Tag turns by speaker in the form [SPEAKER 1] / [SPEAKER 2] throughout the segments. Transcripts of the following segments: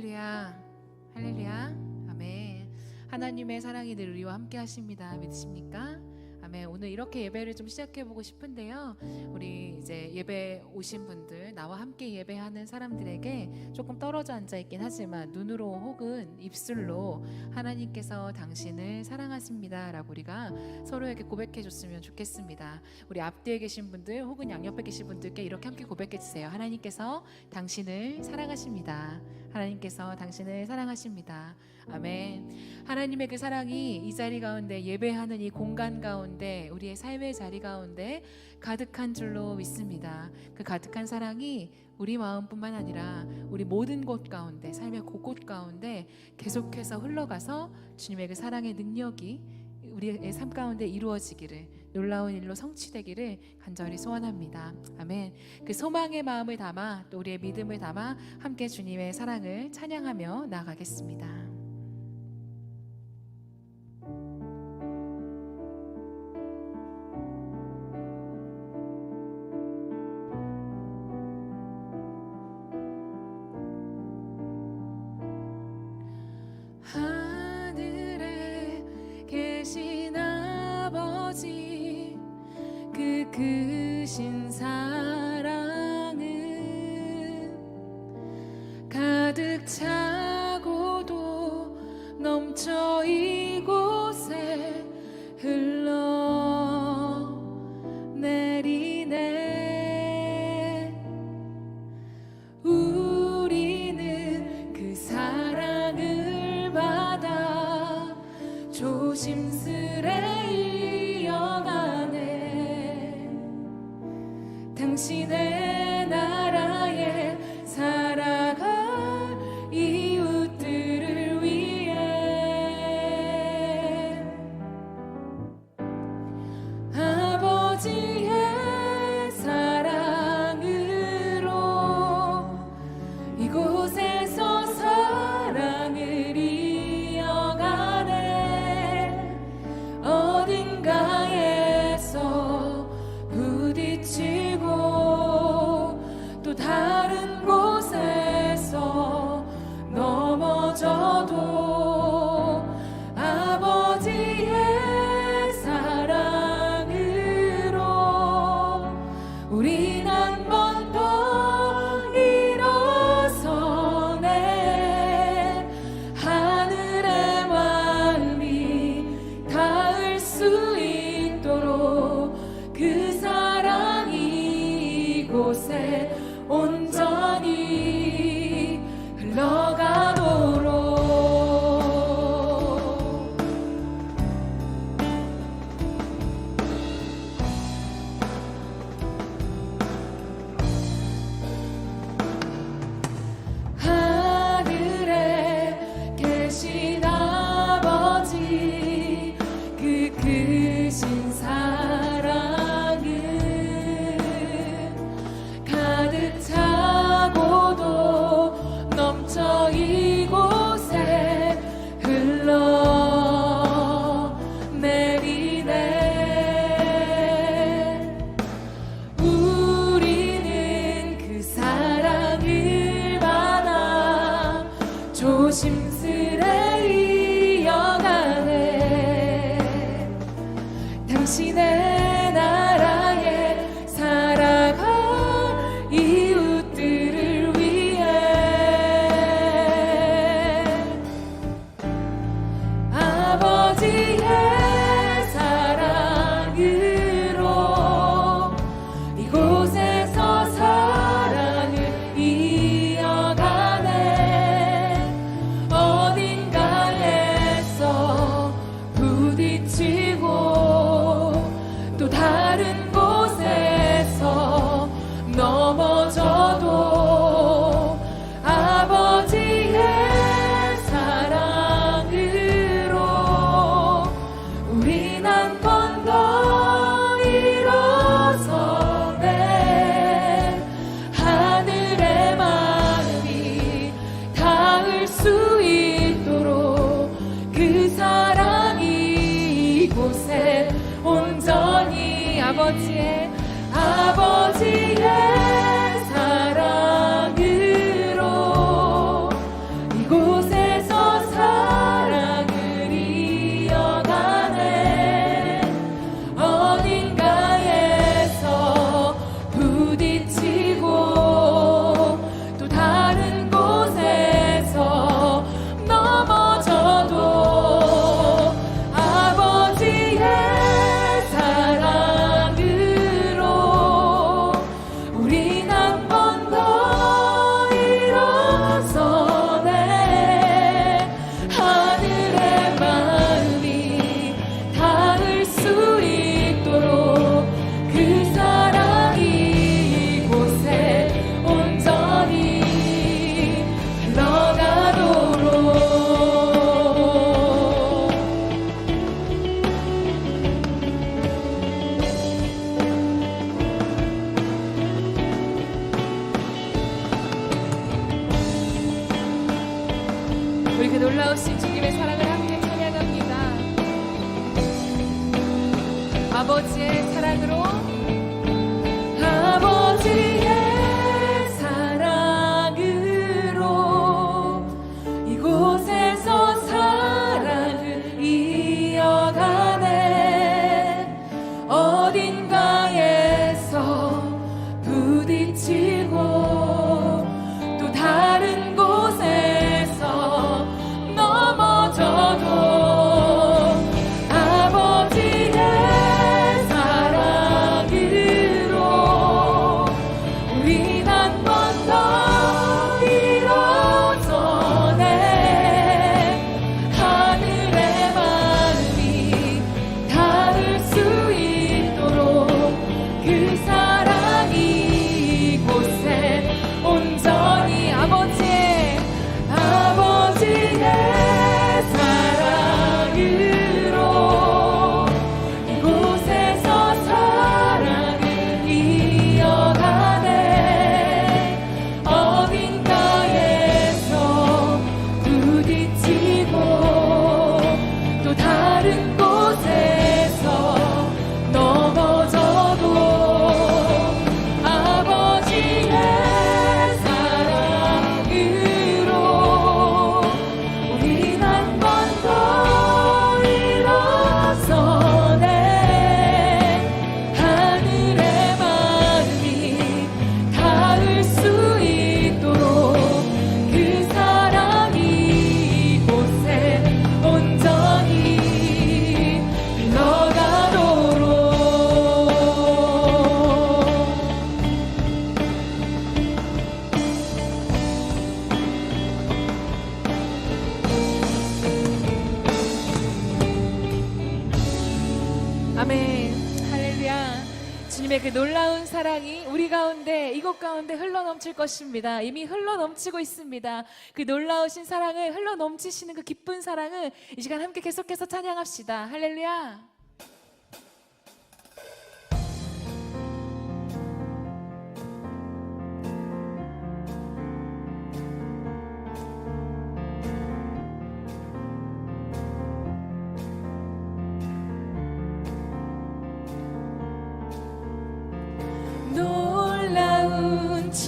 [SPEAKER 1] 할렐루야. 할렐루야. 아멘. 하나님의 사랑이 늘 우리와 함께 하십니다. 믿으십니까? 아멘. 오늘 이렇게 예배를 좀 시작해 보고 싶은데요. 우리 이제 예배 오신 분들, 나와 함께 예배하는 사람들에게 조금 떨어져 앉아 있긴 하지만 눈으로 혹은 입술로 하나님께서 당신을 사랑하십니다라고 우리가 서로에게 고백해 줬으면 좋겠습니다. 우리 앞뒤에 계신 분들 혹은 양옆에 계신 분들께 이렇게 함께 고백해 주세요. 하나님께서 당신을 사랑하십니다. 하나님께서 당신을 사랑하십니다. 아멘. 하나님의 그 사랑이 이 자리 가운데 예배하는 이 공간 가운데 우리의 삶의 자리 가운데 가득한 줄로 믿습니다. 그 가득한 사랑이 우리 마음뿐만 아니라 우리 모든 곳 가운데 삶의 곳곳 가운데 계속해서 흘러가서 주님의 그 사랑의 능력이 우리의 삶 가운데 이루어지기를 놀라운 일로 성취되기를 간절히 소원합니다. 아멘. 그 소망의 마음을 담아 또 우리의 믿음을 담아 함께 주님의 사랑을 찬양하며 나아가겠습니다. 가득 차고도 넘쳐 이곳에 흘러 Мироза. 사랑이 우리 가운데 이곳 가운데 흘러넘칠 것입니다. 이미 흘러넘치고 있습니다. 그 놀라우신 사랑을 흘러넘치시는 그 기쁜 사랑을 이 시간 함께 계속해서 찬양합시다. 할렐루야.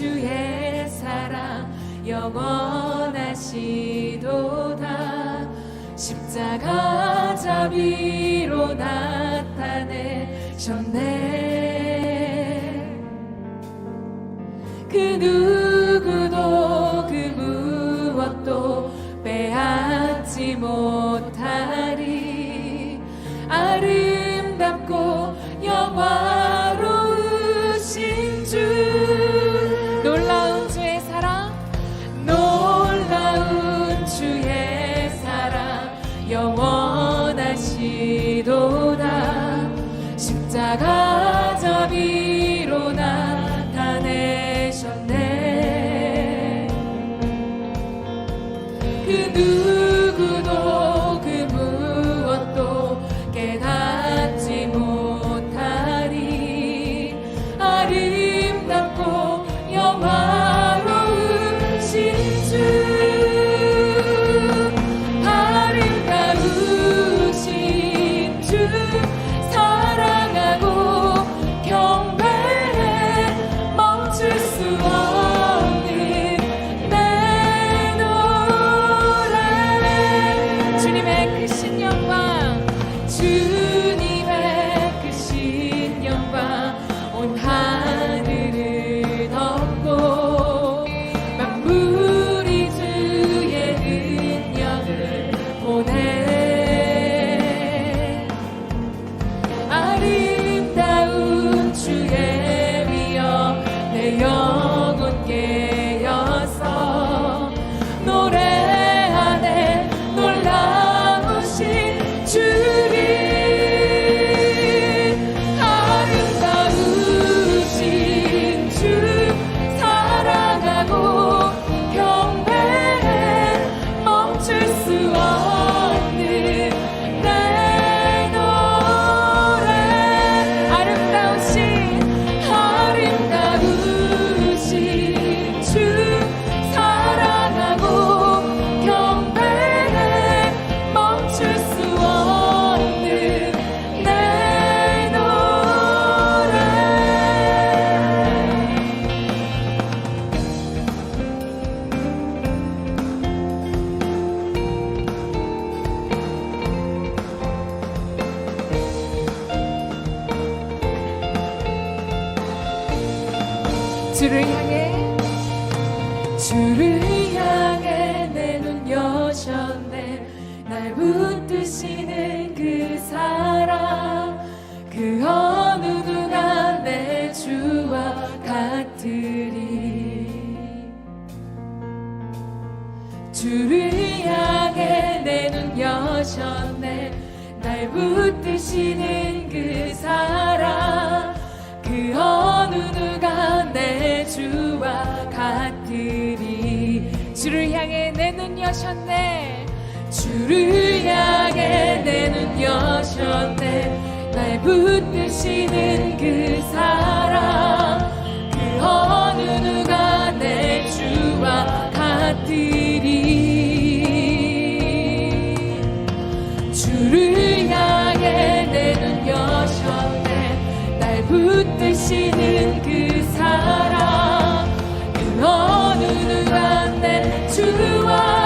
[SPEAKER 1] 주의 사랑 영원하시도다. 십자가 자비로 나타내셨네. 그 누구도 그 무엇도 빼앗지 못 십자가 자비로 나타내셨네. 그 누구 주를 향해 내 눈 여셨네. 날 붙드시는 그 사랑 그 어느 누가 내 주와 같으리 주를 향해 내 눈 여셨네. 주를 향해 내 눈 여셨네. 날 붙드시는 그 사랑 주시는 그 사랑 그 어느 누가 내 주와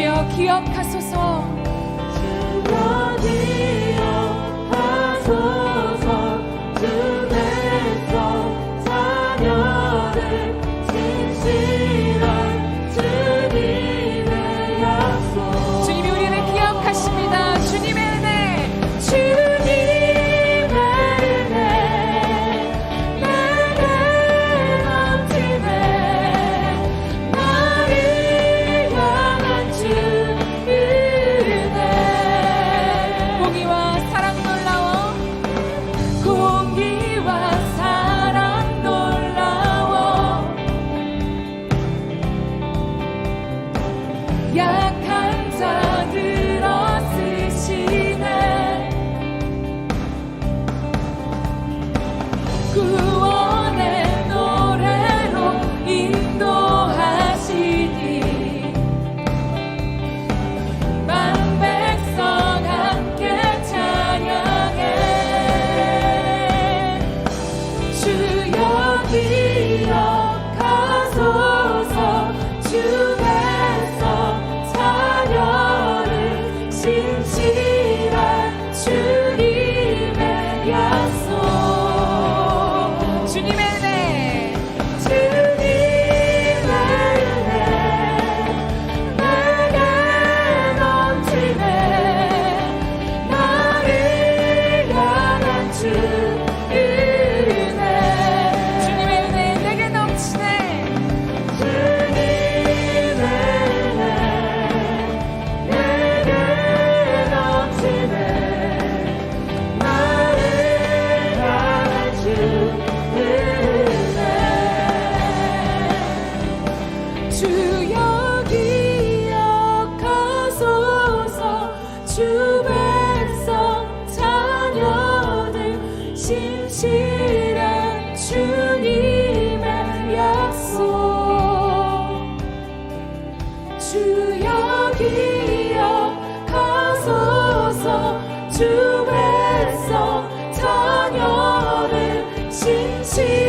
[SPEAKER 1] 주여 기억하소서. 星星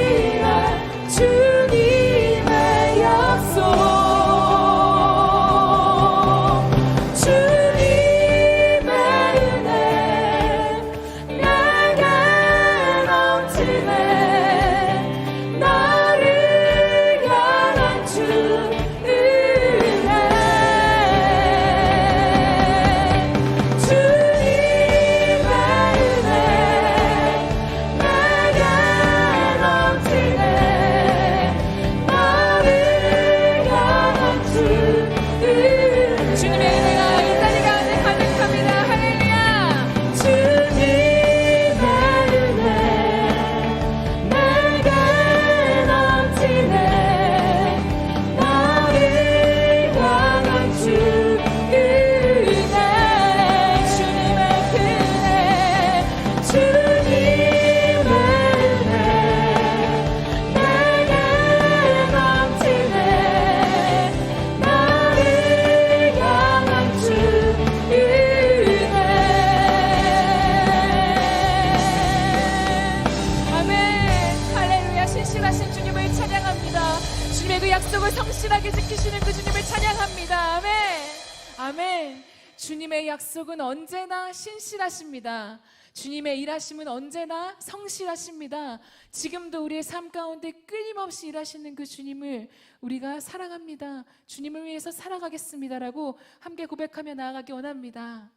[SPEAKER 1] 선하십니다. 주님의
[SPEAKER 2] 일하심은 언제나 성실하십니다. 지금도 우리의 삶 가운데 끊임없이 일하시는 그 주님을 우리가 사랑합니다. 주님을 위해서 살아가겠습니다라고 함께 고백하며 나아가기 원합니다.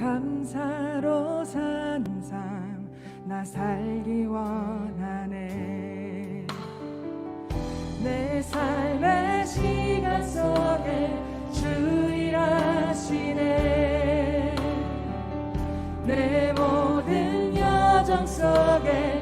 [SPEAKER 3] 감사로 산 삶 나 살기 원하네. 내 삶의 시간 속에 주 일하시네. 내 모든 여정 속에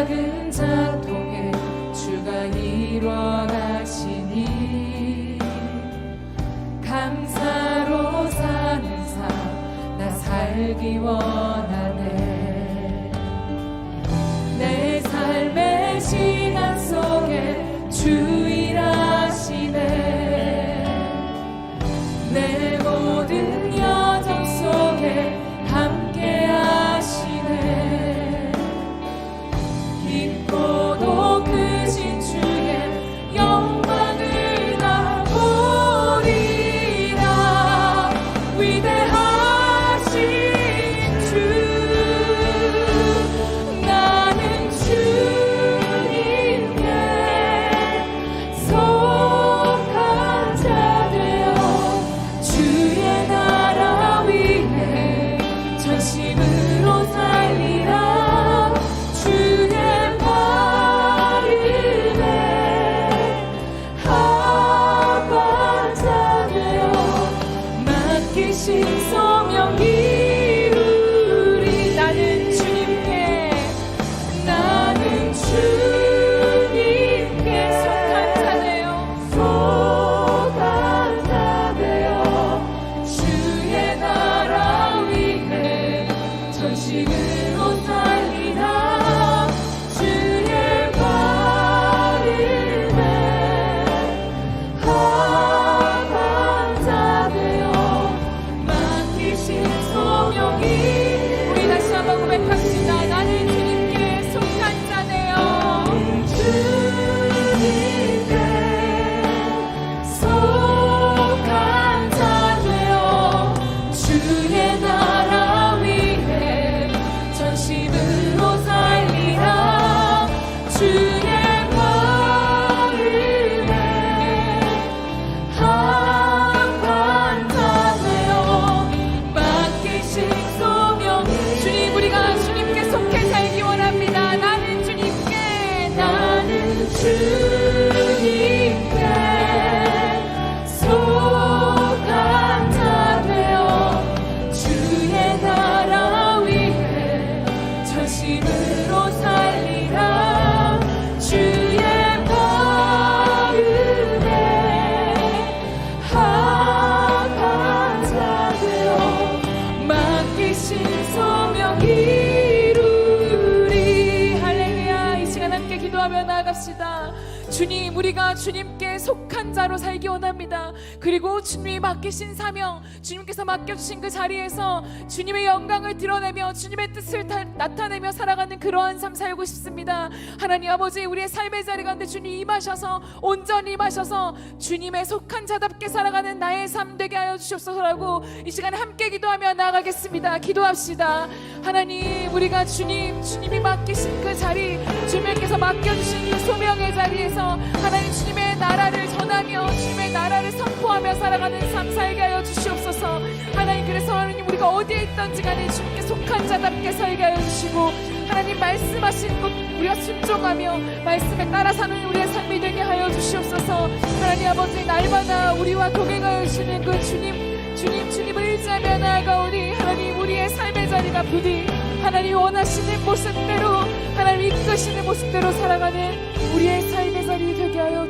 [SPEAKER 1] 작은 작동에 주가 일어나시니 감사로 사는 삶나 살기 원해 주님께 속한 자로 살기 원합니다 그리고 주님이 맡기신 사명 주님께서 맡겨주신 그 자리에서 주님의 영광을 드러내며 주님의 뜻을 다- 나타내며 살아가는 그러한 삶 살고 싶습니다. 하나님 아버지 우리의 삶의 자리 가운데 주님 임하셔서 온전히 임하셔서 주님의 속한 자답게 살아가는 나의 삶 되게 하여 주시옵소서라고 이 시간에 함께 기도하며 나아가겠습니다. 기도합시다. 하나님 우리가 주님 주님이 맡기신 그 자리 주님께서 맡겨주신 그 소명의 자리에서 하나님 주님의 나라를 전하며 주님의 나 라를 선포하며 살아가는 삶 살게 하여 주시옵소서. 하나님 그래서 하나님 우리가 어디에 있던지 간에 주님께 속한 자답게 살게 하여 주시고 하나님 말씀하신 것 우리가 순종하며 말씀에 따라 사는 우리의 삶이 되게 하여 주시옵소서. 하나님 아버지 날마다 우리와 동행하여 주시는 그 주님 주님 주님을 의지하며 나아가오니 하나님 우리의 삶의 자리가 부디 하나님 원하시는 모습대로 하나님 이끄시는 모습대로 살아가는 우리의 삶의 자리 되게 하여